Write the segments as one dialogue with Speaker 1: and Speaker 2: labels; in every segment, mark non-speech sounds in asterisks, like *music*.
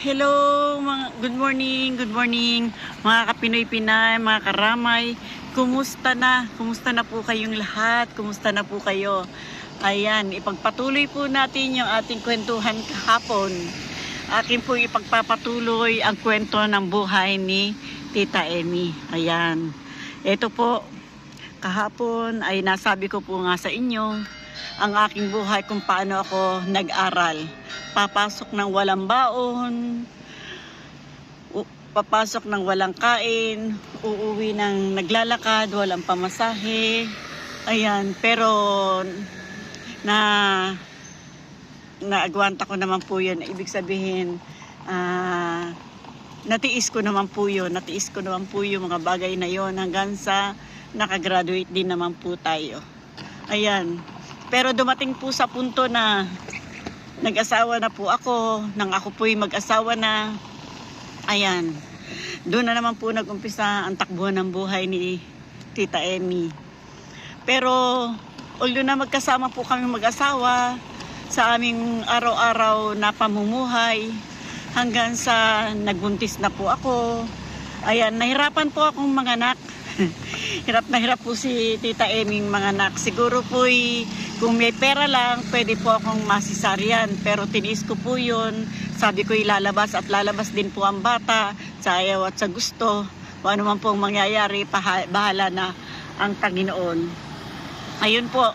Speaker 1: Hello, mga good morning, good morning, mga kapinoy Pinay, mga karamay. Kumusta na? Kumusta na po kayong lahat? Kumusta na po kayo? Ayan, ipagpatuloy po natin yung ating kwentuhan kahapon. Akin po ipagpapatuloy ang kwento ng buhay ni Tita Emi. Ayan. Ito po, kahapon ay nasabi ko po nga sa inyo ang aking buhay kung paano ako nag-aral. Papasok ng walang baon, papasok ng walang kain, uuwi ng naglalakad, walang pamasahe. Ayan, pero na naagwanta ko naman po yun. Ibig sabihin, ah, natiis ko naman po yun. Natiis ko naman po yung mga bagay na yon hanggang sa nakagraduate din naman po tayo. Ayan. Pero dumating po sa punto na nag-asawa na po ako, nang ako po'y mag-asawa na. Ayan. Doon na naman po nag-umpisa ang takbuhan ng buhay ni Tita Emmy. Pero although na magkasama po kami mag-asawa sa aming araw-araw na pamumuhay hanggang sa nagbuntis na po ako. Ayan, nahirapan po akong manganak. *laughs* hirap na hirap po si Tita Eming manganak. Siguro po kung may pera lang, pwede po akong masisaryan. Pero tiniis ko po yun. Sabi ko ilalabas at lalabas din po ang bata sa ayaw at sa gusto. Kung ano man pong mangyayari, bahala na ang Panginoon. Ayun po.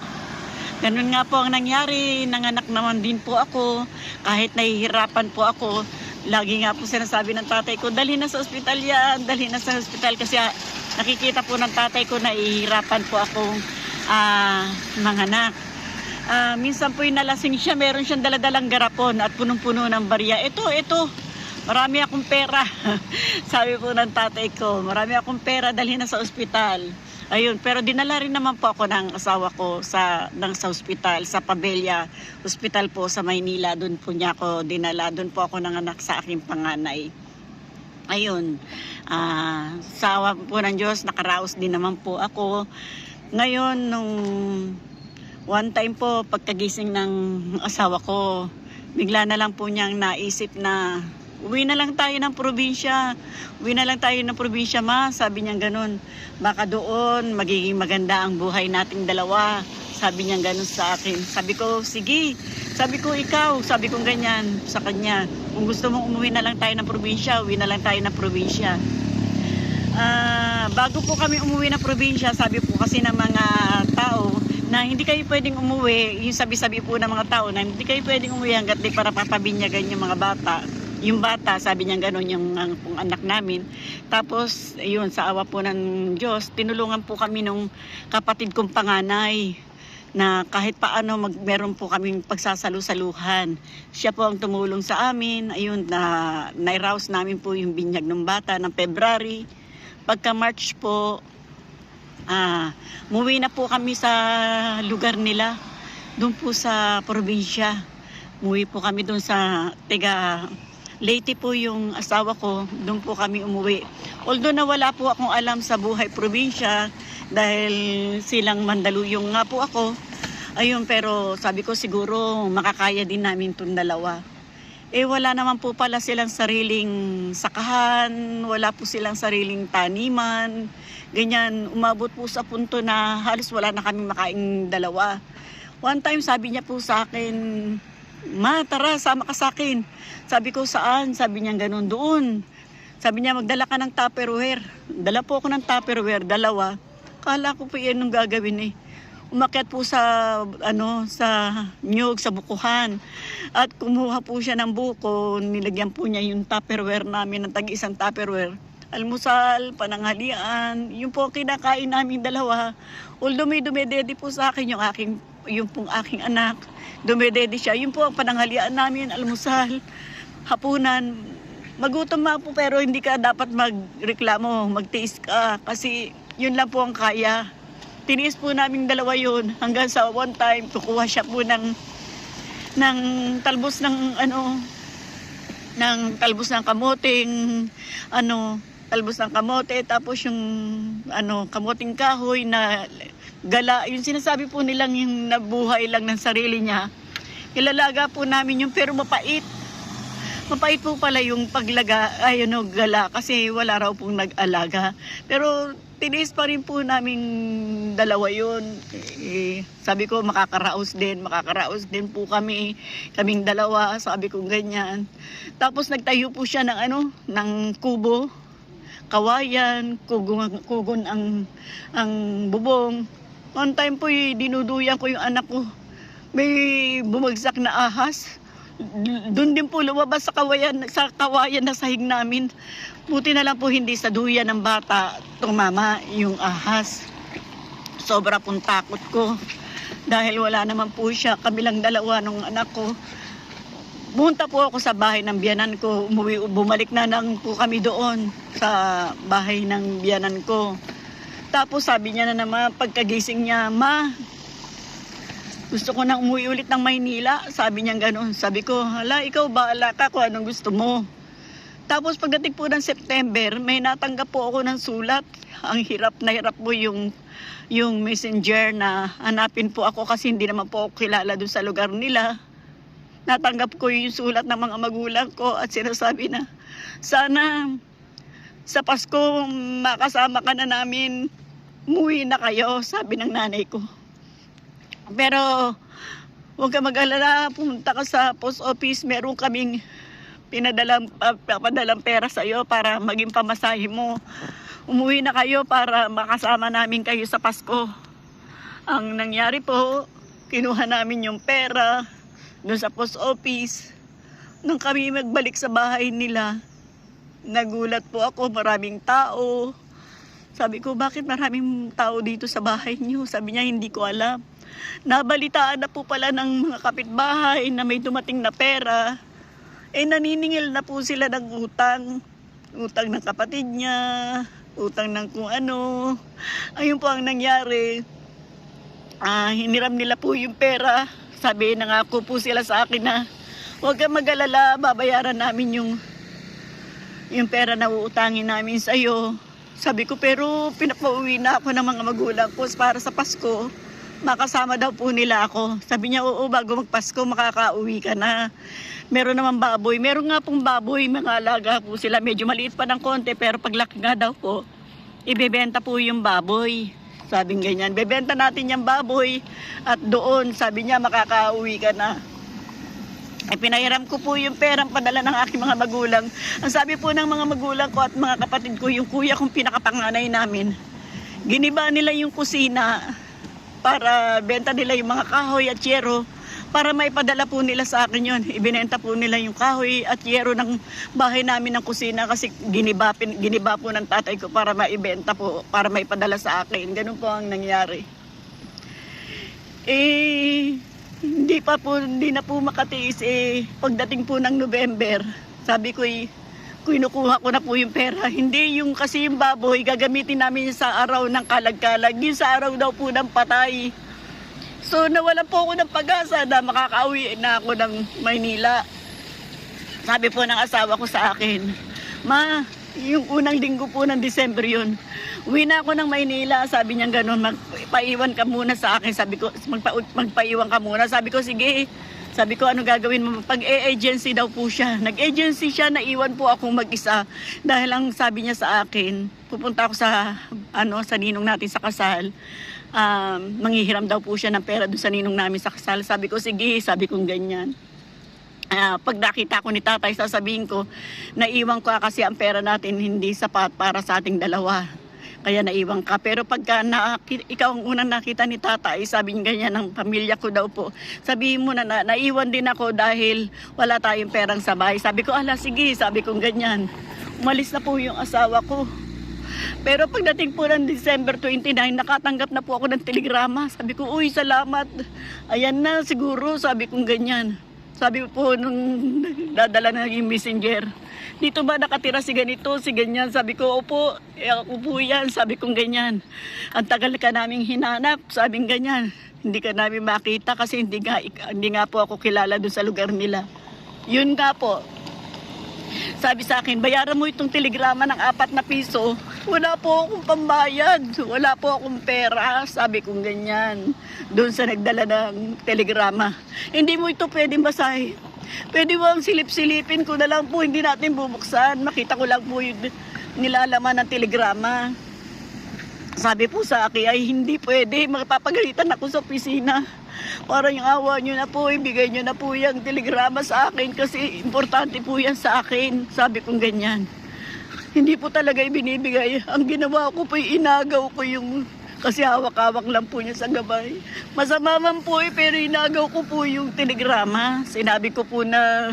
Speaker 1: Ganun nga po ang nangyari. Nanganak naman din po ako. Kahit nahihirapan po ako. Lagi nga po sinasabi ng tatay ko, dali na sa ospital yan, dali na sa ospital. Kasi ah, nakikita po ng tatay ko na ihirapan po akong ah, manganak. Ah, minsan po yung nalasing siya, meron siyang daladalang garapon at punong-puno ng barya. Ito, ito, marami akong pera. *laughs* Sabi po ng tatay ko, marami akong pera, dalhin na sa ospital. Ayun, pero dinala rin naman po ako ng asawa ko sa ng sa ospital, sa Pabella Hospital po sa Maynila. Doon po niya ako dinala. Doon po ako nanganak sa aking panganay. Ayun, ah, sa po ng Diyos, nakaraos din naman po ako. Ngayon, nung one time po, pagkagising ng asawa ko, bigla na lang po niyang naisip na uwi na lang tayo ng probinsya. Uwi na lang tayo ng probinsya, ma. Sabi niya ganun. Baka doon, magiging maganda ang buhay nating dalawa. Sabi niya ganun sa akin. Sabi ko, sige. Sabi ko, ikaw. Sabi ko ganyan sa kanya. Kung gusto mong umuwi na lang tayo ng probinsya, uwi na lang tayo ng probinsya. Ah, bago po kami umuwi ng probinsya, sabi po kasi ng mga tao na hindi kayo pwedeng umuwi, yung sabi-sabi po ng mga tao na hindi kayo pwedeng umuwi hanggat di para papabinyagan yung mga bata. Yung bata, sabi niya gano'n yung ang, pong anak namin. Tapos, yun, sa awa po ng Diyos, tinulungan po kami nung kapatid kong panganay na kahit paano mag, meron po kaming pagsasalu-saluhan. Siya po ang tumulong sa amin. Ayun, na nairaos namin po yung binyag ng bata ng February. Pagka March po, ah, muwi na po kami sa lugar nila. Doon po sa probinsya. Muwi po kami doon sa tiga Leyte po yung asawa ko, doon po kami umuwi. Although na wala po akong alam sa buhay probinsya dahil silang mandaluyong nga po ako. Ayun, pero sabi ko siguro makakaya din namin itong dalawa. Eh wala naman po pala silang sariling sakahan, wala po silang sariling taniman. Ganyan, umabot po sa punto na halos wala na kami makaing dalawa. One time sabi niya po sa akin, Ma, tara, sama ka sa akin. Sabi ko, saan? Sabi niya, ganun doon. Sabi niya, magdala ka ng tupperware. Dala po ako ng tupperware, dalawa. Kala ko po yan nung gagawin eh. Umakyat po sa, ano, sa nyug, sa bukuhan. At kumuha po siya ng buko. Nilagyan po niya yung tupperware namin, ng tag-isang tupperware. Almusal, pananghalian, yung po kinakain namin dalawa. Although may dumedede po sa akin yung aking, yung pong aking anak dumedede siya. Yun po ang pananghalian namin, almusal, hapunan. Magutom ma po pero hindi ka dapat magreklamo, magtiis ka kasi yun lang po ang kaya. Tiniis po namin dalawa yun. Hanggang sa one time kukuha siya po ng ng talbos ng ano ng talbos ng kamoting ano talbos ng kamote tapos yung ano kamoting kahoy na gala. Yung sinasabi po nilang yung nabuhay lang ng sarili niya. Ilalaga po namin yung pero mapait. Mapait po pala yung paglaga, ay ano, gala, kasi wala raw pong nag-alaga. Pero tinis pa rin po namin dalawa yun. Eh, sabi ko, makakaraos din, makakaraos din po kami, kaming dalawa, sabi ko ganyan. Tapos nagtayo po siya ng ano, ng kubo, kawayan, kugon, kugon ang, ang bubong. One time po, eh, dinuduyan ko yung anak ko. May bumagsak na ahas. Doon din po lumabas sa kawayan, sa kawayan na sahig namin. Buti na lang po hindi sa duyan ng bata tumama yung ahas. Sobra pong takot ko. Dahil wala naman po siya, kabilang dalawa nung anak ko. Pumunta po ako sa bahay ng biyanan ko. Umuwi, bumalik na lang po kami doon sa bahay ng biyanan ko. Tapos sabi niya na naman pagkagising niya, Ma, gusto ko nang umuwi ulit ng Maynila. Sabi niya gano'n. Sabi ko, hala, ikaw bahala ka kung anong gusto mo. Tapos pagdating po ng September, may natanggap po ako ng sulat. Ang hirap na hirap po yung, yung messenger na hanapin po ako kasi hindi naman po ako kilala doon sa lugar nila. Natanggap ko yung sulat ng mga magulang ko at sinasabi na, sana sa Pasko makasama ka na namin, muwi na kayo, sabi ng nanay ko. Pero huwag ka mag-alala, pumunta ka sa post office, meron kaming pinadalang, papadalang pera sa iyo para maging pamasahe mo. Umuwi na kayo para makasama namin kayo sa Pasko. Ang nangyari po, kinuha namin yung pera doon sa post office. Nung kami magbalik sa bahay nila, nagulat po ako, maraming tao. Sabi ko, bakit maraming tao dito sa bahay niyo? Sabi niya, hindi ko alam. Nabalitaan na po pala ng mga kapitbahay na may dumating na pera. Eh naniningil na po sila ng utang. Utang ng kapatid niya, utang ng kung ano. Ayun po ang nangyari. Ah, hiniram nila po yung pera. Sabi nangako po sila sa akin na huwag kang mag-alala, babayaran namin yung yung pera na uutangin namin sa iyo. Sabi ko, pero pinapauwi na ako ng mga magulang ko para sa Pasko. Makasama daw po nila ako. Sabi niya, oo, bago magpasko, makakauwi ka na. Meron naman baboy. Meron nga pong baboy, mga alaga po sila. Medyo maliit pa ng konti, pero paglaki nga daw po, ibebenta po yung baboy. Sabing ganyan, bebenta natin yung baboy at doon, sabi niya, makakauwi ka na. Ay pinahiram ko po yung perang padala ng aking mga magulang. Ang sabi po ng mga magulang ko at mga kapatid ko, yung kuya kong pinakapanganay namin, giniba nila yung kusina para benta nila yung mga kahoy at yero para maipadala po nila sa akin yon. Ibinenta po nila yung kahoy at yero ng bahay namin ng kusina kasi giniba, giniba po ng tatay ko para maibenta po, para maipadala sa akin. Ganun po ang nangyari. Eh, hindi pa po, hindi na po makatiis eh. Pagdating po ng November, sabi ko eh, kinukuha ko na po yung pera. Hindi yung kasi yung baboy, gagamitin namin sa araw ng kalag-kalag. Yung sa araw daw po ng patay. So nawalan po ako ng pag-asa na makakauwi na ako ng Maynila. Sabi po ng asawa ko sa akin, Ma, yung unang linggo po ng December yun. Uwi na ako ng Maynila, sabi niya gano'n, magpaiwan ka muna sa akin. Sabi ko, magpa, magpaiwan ka muna. Sabi ko, sige. Sabi ko, ano gagawin mo? Pag agency daw po siya. Nag-agency siya, naiwan po akong mag-isa. Dahil ang sabi niya sa akin, pupunta ako sa, ano, sa ninong natin sa kasal. Um, manghihiram daw po siya ng pera doon sa ninong namin sa kasal. Sabi ko, sige, sabi kong ganyan. Ah, pag nakita ko ni tatay, sasabihin ko, naiwan ko kasi ang pera natin hindi sapat para sa ating dalawa. Kaya naiwan ka. Pero pagka na, ikaw ang unang nakita ni tatay, sabi niya ganyan ng pamilya ko daw po. Sabihin mo na, na naiwan din ako dahil wala tayong perang sabay. Sabi ko, ala sige, sabi ko ganyan. Umalis na po yung asawa ko. Pero pagdating po ng December 29, nakatanggap na po ako ng telegrama. Sabi ko, uy, salamat. Ayan na, siguro, sabi kong ganyan. Sabi po nung dadala na yung messenger, dito ba nakatira si ganito, si ganyan? Sabi ko, opo, eh, ako po yan. Sabi kong ganyan. Ang tagal ka naming hinanap, sabing ganyan. Hindi ka namin makita kasi hindi nga, hindi nga po ako kilala doon sa lugar nila. Yun nga po, sabi sa akin, bayaran mo itong telegrama ng apat na piso. Wala po akong pambayad. Wala po akong pera. Sabi kong ganyan. Doon sa nagdala ng telegrama. Hindi mo ito pwedeng basahin. Pwede ba ang silip-silipin ko na lang po, hindi natin bubuksan. Makita ko lang po yung nilalaman ng telegrama. Sabi po sa akin ay hindi pwede, magpapagalitan ako sa opisina. Para yung awa nyo na po, ibigay nyo na po yung telegrama sa akin kasi importante po yan sa akin. Sabi kong ganyan. Hindi po talaga ibinibigay. Ang ginawa ko po, inagaw ko yung kasi hawak-hawak lang po niya sa gabay. Masama man po eh, pero inagaw ko po yung telegrama. Sinabi ko po na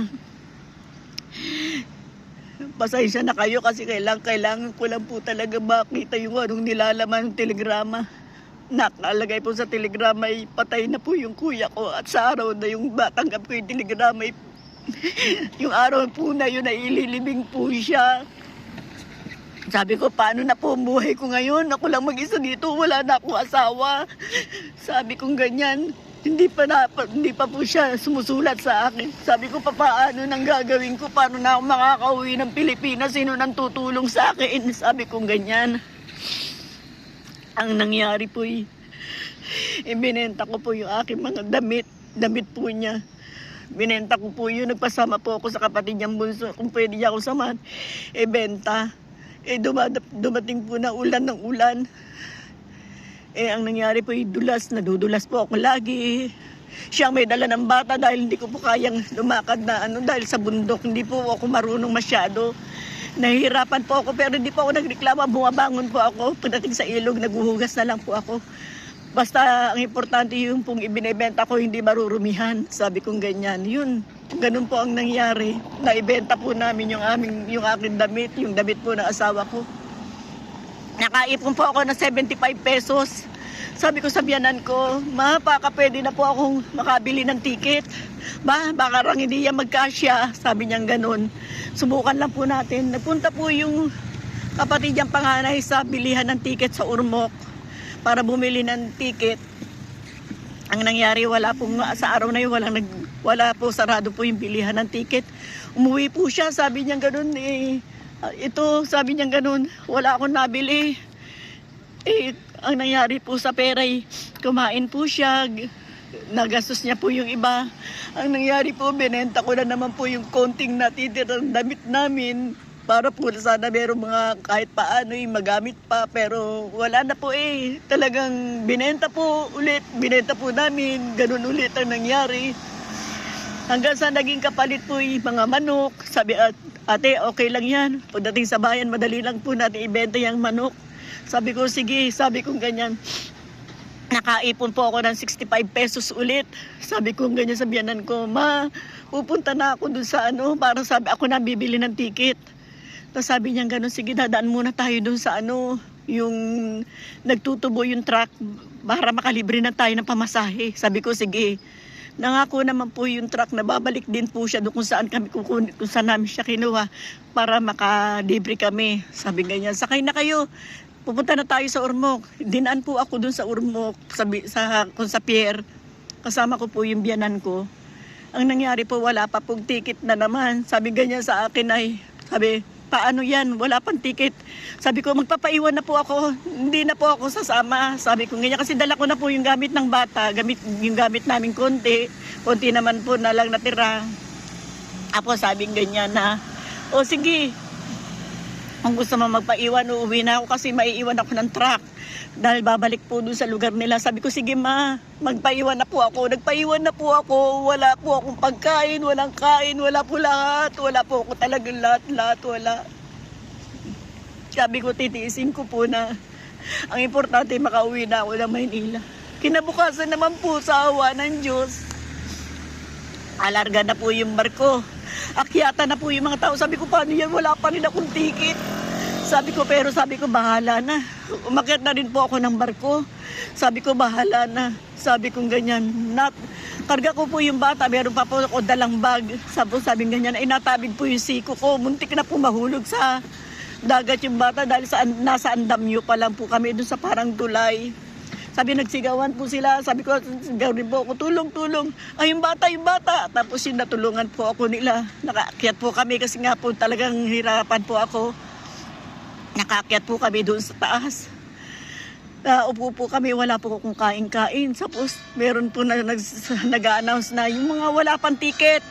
Speaker 1: pasensya na kayo kasi kailangan, kailangan ko lang po talaga makita yung anong nilalaman ng telegrama. Nakalagay po sa telegrama ay patay na po yung kuya ko at sa araw na yung batanggap ko yung telegrama ay *laughs* yung araw po na yun ay ililibing po siya. Sabi ko, paano na po ang buhay ko ngayon? Ako lang mag-isa dito, wala na akong asawa. Sabi kong ganyan, hindi pa, na, pa- hindi pa po siya sumusulat sa akin. Sabi ko, pa, paano nang gagawin ko? Paano na ako makakauwi ng Pilipinas? Sino nang tutulong sa akin? *laughs* Sabi kong ganyan. Ang nangyari po, eh, ibinenta ko po yung aking mga damit. Damit po niya. Binenta ko po yun. Nagpasama po ako sa kapatid niyang bunso. Kung pwede niya akong samahan, e benta. Eh dumada- dumating po na ulan ng ulan. Eh ang nangyari po dulas, nadudulas po ako lagi. Siya may dala ng bata dahil hindi ko po kayang lumakad na ano dahil sa bundok. Hindi po ako marunong masyado. Nahihirapan po ako pero hindi po ako nagreklama. Bumabangon po ako. Pagdating sa ilog, naguhugas na lang po ako. Basta ang importante yung pong ibinebenta ko hindi marurumihan. Sabi kong ganyan. Yun, ganun po ang nangyari. Naibenta po namin yung aming yung aking damit, yung damit po ng asawa ko. Nakaipon po ako ng 75 pesos. Sabi ko sa biyanan ko, ma, baka pwede na po akong makabili ng ticket. Ba, baka rang hindi yan magkasya. Sabi niya ganun. Subukan lang po natin. Nagpunta po yung kapatid niyang panganay sa bilihan ng ticket sa Urmok para bumili ng ticket. Ang nangyari, wala pong, sa araw na yun, walang nag, wala po, sarado po yung bilihan ng ticket. Umuwi po siya, sabi niya ganun, eh, ito, sabi niya ganun, wala akong nabili. Eh, ang nangyari po sa pera, eh, kumain po siya, nagastos niya po yung iba. Ang nangyari po, binenta ko na naman po yung konting natitirang damit namin para po sana meron mga kahit paano yung magamit pa pero wala na po eh talagang binenta po ulit binenta po namin ganun ulit ang nangyari hanggang sa naging kapalit po yung mga manok sabi at ate okay lang yan pagdating sa bayan madali lang po natin ibenta yung manok sabi ko sige sabi ko ganyan nakaipon po ako ng 65 pesos ulit. Sabi ko ganyan sa biyanan ko, ma, pupunta na ako dun sa ano, para sabi ako na bibili ng ticket. Tapos sabi niya gano'n, sige dadaan muna tayo dun sa ano, yung nagtutubo yung truck para makalibre na tayo ng pamasahe. Sabi ko, sige. Nangako naman po yung truck na babalik din po siya doon kung saan kami kukunin, kung saan namin siya kinuha para makalibre kami. Sabi ganyan, sakay na kayo. Pupunta na tayo sa Urmok. Dinaan po ako doon sa Urmok, sa, bi- sa, kung sa pier. Kasama ko po yung biyanan ko. Ang nangyari po, wala pa pong ticket na naman. Sabi ganyan sa akin ay, sabi, paano yan? Wala pang ticket. Sabi ko, magpapaiwan na po ako. Hindi na po ako sasama. Sabi ko, ganyan kasi dala ko na po yung gamit ng bata. Gamit, yung gamit namin konti. Konti naman po na lang natira. Apo sabi ganyan na, o sige, kung gusto mo magpaiwan, uuwi na ako kasi maiiwan ako ng truck. Dahil babalik po doon sa lugar nila. Sabi ko, sige ma, magpaiwan na po ako. Nagpaiwan na po ako. Wala po akong pagkain, walang kain, wala po lahat. Wala po ako talagang lahat, lahat, wala. Sabi ko, titiisin ko po na ang importante makauwi na ako ng Maynila. Kinabukasan naman po sa awa ng Diyos. Alarga na po yung barko. Akyata na po yung mga tao. Sabi ko, paano yan? Wala pa rin akong ticket. Sabi ko, pero sabi ko, bahala na. Umakyat na rin po ako ng barko. Sabi ko, bahala na. Sabi ko ganyan. Nat, karga ko po yung bata. Meron pa po ako dalang bag. Sabi, sabi ganyan, ay natabig po yung siko ko. Muntik na po mahulog sa dagat yung bata dahil sa, nasa andamyo pa lang po kami doon sa parang tulay. Sabi nagsigawan po sila. Sabi ko, gawin po ako, tulong, tulong. Ay, yung bata, yung bata. Tapos yung natulungan po ako nila. Nakaakyat po kami kasi nga po talagang hirapan po ako. Nakaakyat po kami doon sa taas. Naupo po kami, wala po akong kain-kain. Tapos meron po na nag, nag-announce na yung mga wala pang ticket.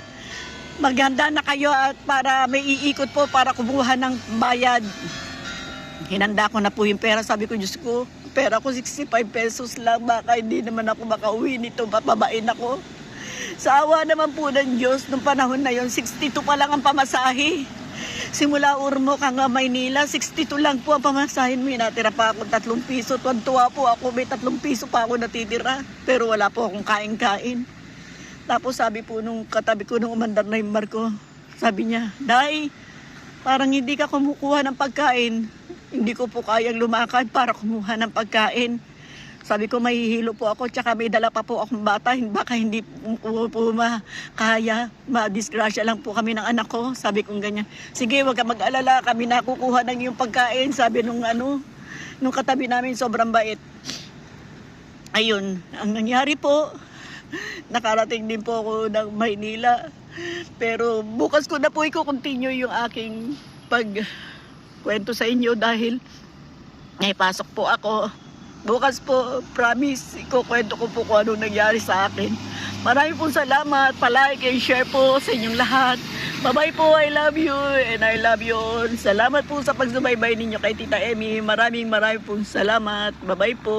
Speaker 1: Maghanda na kayo at para may iikot po para kumuha ng bayad. Hinanda ko na po yung pera. Sabi ko, Diyos ko, pera ko 65 pesos lang. Baka hindi naman ako makauwi nito. Papabain ako. Sa awa naman po ng Diyos, nung panahon na yon 62 pa lang ang pamasahe. Simula Urmo hanggang Maynila, 62 lang po ang pamasahin. May natira pa ako 3 piso. Tuwan-tuwa po ako, may 3 piso pa ako natitira. Pero wala po akong kain-kain. Tapos sabi po nung katabi ko nung umandar na yung barko, sabi niya, Day, parang hindi ka kumukuha ng pagkain. Hindi ko po kayang lumakad para kumuha ng pagkain. Sabi ko, mahihilo po ako, tsaka may dala pa po akong bata. Baka hindi po, po makaya, madisgrasya lang po kami ng anak ko. Sabi ko ganyan, sige, wag ka mag-alala, kami nakukuha ng iyong pagkain. Sabi nung ano, nung katabi namin, sobrang bait. Ayun, ang nangyari po, *laughs* nakarating din po ako ng Maynila. Pero bukas ko na po i-continue yung aking pag kwento sa inyo dahil may pasok po ako. Bukas po, promise, ikukwento ko po kung ano nangyari sa akin. Maraming pong salamat, palike and share po sa inyong lahat. Bye-bye po, I love you and I love you all. Salamat po sa pagsubaybay ninyo kay Tita Emmy. Maraming maraming pong salamat. Bye-bye po.